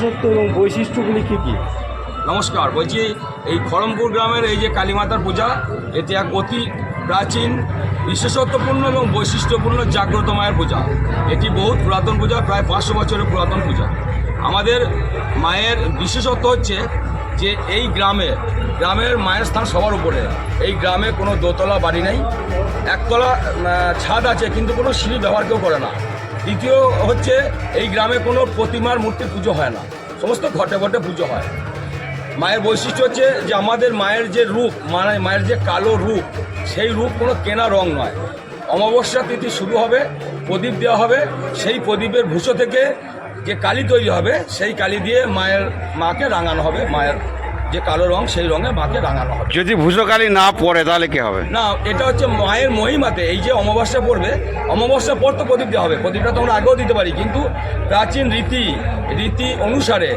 এবং বৈশিষ্ট্যগুলি কী কী? নমস্কার, বলছি এই খড়মপুর গ্রামের এই যে কালীমাতার পূজা এটি এক অতি প্রাচীন, বিশেষত্বপূর্ণ এবং বৈশিষ্ট্যপূর্ণ জাগ্রত মায়ের পূজা। এটি বহুত পুরাতন পূজা, প্রায় পাঁচশো বছরের পুরাতন পূজা। আমাদের মায়ের বিশেষত্ব হচ্ছে যে এই গ্রামে, গ্রামের মায়ের স্থান সবার উপরে। এই গ্রামে কোনো দোতলা, বাড়ি নেই। একতলা ছাদ আছে, কিন্তু কোনো সিঁড়ি ব্যবহার কেউ করে না। দ্বিতীয় হচ্ছে, এই গ্রামে কোনো প্রতিমার মূর্তি পুজো হয় না। সমস্ত ঘটে ঘটে পুজো হয়। মায়ের বৈশিষ্ট্য হচ্ছে যে আমাদের মায়ের যে রূপ মানে মায়ের যে কালো রূপ, সেই রূপ কোনো কেনা রং নয়। অমাবস্যা তিথি শুরু হবে, প্রদীপ দেওয়া হবে। সেই প্রদীপের ভুষো থেকে যে কালি তৈরি হবে, সেই কালি দিয়ে মায়ের মাকে রাঙানো হবে, মায়ের যে কালো রং সেই রঙে মাকে রাঙানো হবে। যদি ভূষকালী না পড়ে তাহলে কি হবে? না এটা হচ্ছে মায়ের মহিমাতে এই যে অমাবস্যা পড়বে অমাবস্যা পর তো প্রদীপ দেওয়া হবে। প্রদীপটা তো আমরা আগেও দিতে পারি কিন্তু প্রাচীন রীতি রীতি অনুসারে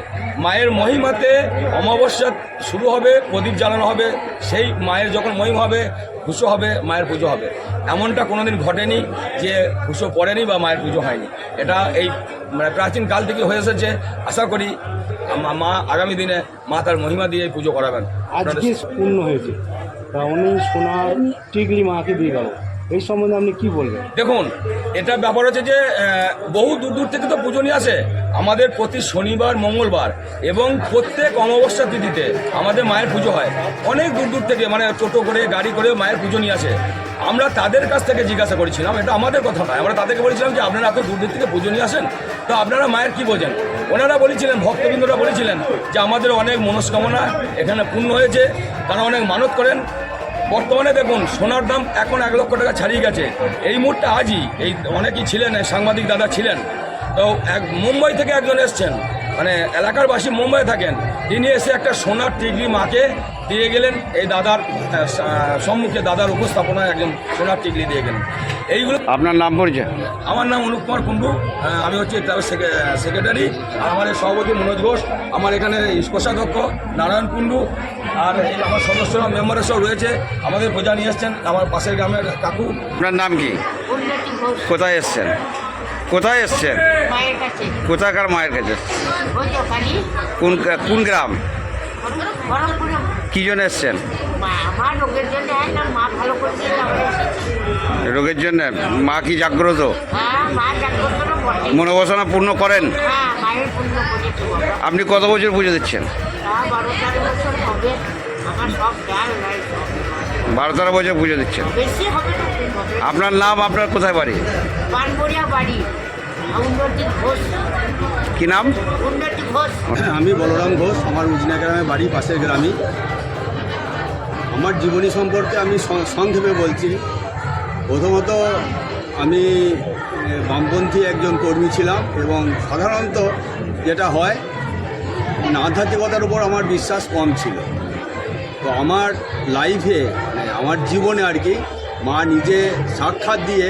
মায়ের মহিমাতে অমাবস্যা শুরু হবে প্রদীপ জ্বালানো হবে সেই মায়ের যখন মহিমা হবে পুজো হবে মায়ের পুজো হবে। এমনটা কোনো দিন ঘটেনি যে হুসো পড়েনি বা মায়ের পুজো হয়নি। এটা এই মানে প্রাচীন কাল থেকে হয়ে এসেছে। আশা করি মা- মা আগামী দিনে মা তার মহিমা দিয়ে পুজো করাবেন। আজকে পূর্ণ হয়েছে। তা উনি সোনার টিকলি মাকে দিয়ে গেল। এই সম্বন্ধে আপনি কি বলবেন? দেখুন, এটা ব্যাপার হচ্ছে যে বহু দূর দূর থেকে তো পুজো নিয়ে আসে। আমাদের প্রতি শনিবার, মঙ্গলবার এবং প্রত্যেক অমাবস্যা তিথিতে আমাদের মায়ের পুজো হয়। অনেক দূর দূর থেকে মানে টোটো করে, গাড়ি করে মায়ের পুজো নিয়ে আসে। আমরা তাদের কাছ থেকে জিজ্ঞাসা করেছিলাম, এটা আমাদের কথা নয়। আমরা তাদেরকে বলেছিলাম যে, আপনারা এত দূর দূর থেকে পুজো নিয়ে আসেন, তো আপনারা মায়ের কি বোঝেন? ওনারা বলেছিলেন, ভক্তবৃন্দরা বলেছিলেন যে, আমাদের অনেক মনস্কামনা এখানে পূর্ণ হয়েছে। তারা অনেক মানত করেন। বর্তমানে দেখুন, সোনার দাম এখন এক লক্ষ টাকা ছাড়িয়ে গেছে। এই মুহূর্তে আজই, এই অনেকেই ছিলেন সাংবাদিক দাদা ছিলেন। তো এক মুম্বাই থেকে একজন এসছেন। মানে এলাকার বাসী মুম্বাই থাকেন। তিনি এসে একটা সোনার টিগরি মাকে দিয়ে গেলেন। এই দাদার সম্মুখে দাদার উপস্থাপনায় একজন সোনার টিগরি দিয়ে গেলেন। এইগুলো আপনার নাম পরিচয়? আমার নাম অনুপ কুমার কুণ্ডু। আমি হচ্ছে সেক্রেটারি। আর আমার সভাপতি মনোজ ঘোষ। আমার এখানে কোষাধ্যক্ষ নারায়ণ কুণ্ডু। আর এই আমার সদস্যরা মেম্বাররা সব রয়েছে। আমাদের পূজা নিয়ে এসছেন। আমার পাশের গ্রামের কাকু। আপনার নাম কি? কোথায় এসছেন? কোথায় এসছেন? কোথাকার মায়ের কাছে? কোন কোন গ্রাম? কি জন্য এসছেন? রোগের জন্য মা কি জাগ্রত? মনোবাসনা পূর্ণ করেন? হ্যাঁ আপনি কত বছর পুজো দিচ্ছেন? বারো তেরো বছর পুজো দিচ্ছেন। আপনার নাম আপনার কোথায় বাড়ি? কি নাম? আমি বলরাম ঘোষ আমার উজনা গ্রামে বাড়ি পাশের গ্রামই। আমার জীবনী সম্পর্কে আমি সংক্ষেপে বলছি। প্রথমত আমি বামপন্থী একজন কর্মী ছিলাম এবং সাধারণত যেটা হয় আধ্যাত্মিকতার উপর আমার বিশ্বাস কম ছিল। তো আমার লাইফে আমার জীবনে আর কি মা নিজে সাক্ষাৎ দিয়ে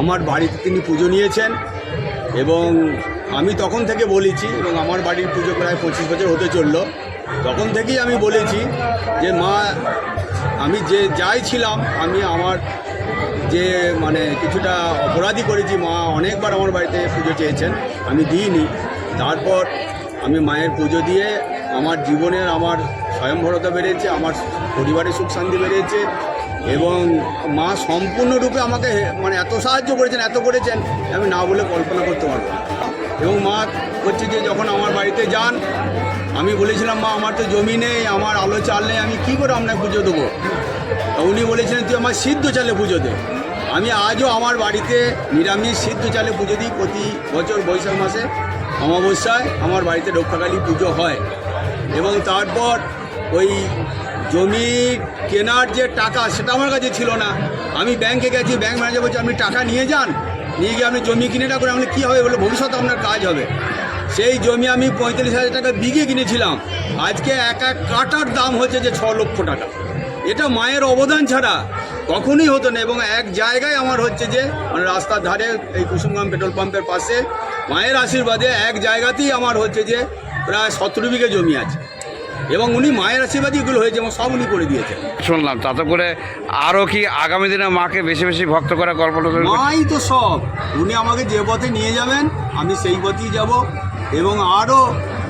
আমার বাড়িতে তিনি পুজো নিয়েছেন এবং আমি তখন থেকে বলেছি এবং আমার বাড়ির পুজো প্রায় পঁচিশ বছর হতে চলল, তখন থেকেই আমি বলেছি যে, মা, আমি যে যাই ছিলাম, আমি আমার যে মানে কিছুটা অপরাধী করেছি, মা অনেকবার আমার বাড়িতে পুজো চেয়েছেন, আমি দিইনি। তারপর আমি মায়ের পুজো দিয়ে আমার জীবনের আমার স্বয়ংভরতা বেড়েছে, আমার পরিবারের সুখ শান্তি বেড়েছে এবং মা সম্পূর্ণরূপে আমাকে মানে এত সাহায্য করেছেন, এত করেছেন আমি না বলে কল্পনা করতে পারব এবং মা হচ্ছে যে যখন আমার বাড়িতে যান, আমি বলেছিলাম, মা, আমার তো জমি নেই, আমার আলো চাল নেই, আমি কী করে আপনাকে পুজো দেবো? উনি বলেছিলেন, তুই আমার সিদ্ধ চালে পুজো দে। আমি আজও আমার বাড়িতে নিরামিষ সিদ্ধ চালে পুজো দিই প্রতি বছর বৈশাখ মাসে, অমাবস্যায় আমার বাড়িতে রক্ষাকালী পুজো হয়। এবং তারপর ওই জমি কেনার যে টাকা সেটা আমার কাছে ছিল না। আমি ব্যাংকে গেছি, ব্যাংক ম্যানেজার বলছি, আপনি টাকা নিয়ে যান, নিয়ে গিয়ে আপনি জমি কিনে না করে আমি কী হবে? বলে, ভবিষ্যতে আপনার কাজ হবে। সেই জমি আমি পঁয়তাল্লিশ হাজার টাকা বিঘে কিনেছিলাম। আজকে এক এক কাটার দাম হচ্ছে যে ছ লক্ষ টাকা। এটা মায়ের অবদান ছাড়া কখনোই হতো না এবং এক জায়গায় আমার হচ্ছে যে মানে রাস্তার ধারে এই কুসুমগ্রাম পেট্রোল পাম্পের পাশে মায়ের আশীর্বাদে এক জায়গাতেই আমার হচ্ছে যে প্রায় সতেরো বিঘে জমি আছে। এবং উনি মায়ের আশীর্বাদই এগুলো হয়েছে এবং সব উনি করে দিয়েছেন। শুনলাম তাতে করে আরও কি আগামী দিনে মাকে বেশি বেশি ভক্ত করার কল্পনা? মাই তো সব। উনি আমাকে যে পথে নিয়ে যাবেন আমি সেই পথেই যাব এবং আরও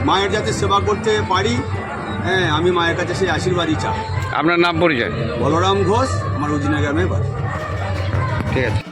মায়ের যাতে সেবা করতে পারি হ্যাঁ আমি মায়ের কাছে সেই আশীর্বাদই চাই। আপনার নাম পরিচয়? বলরাম ঘোষ আমার উজনা গ্রামে বাড়ি ঠিক আছে।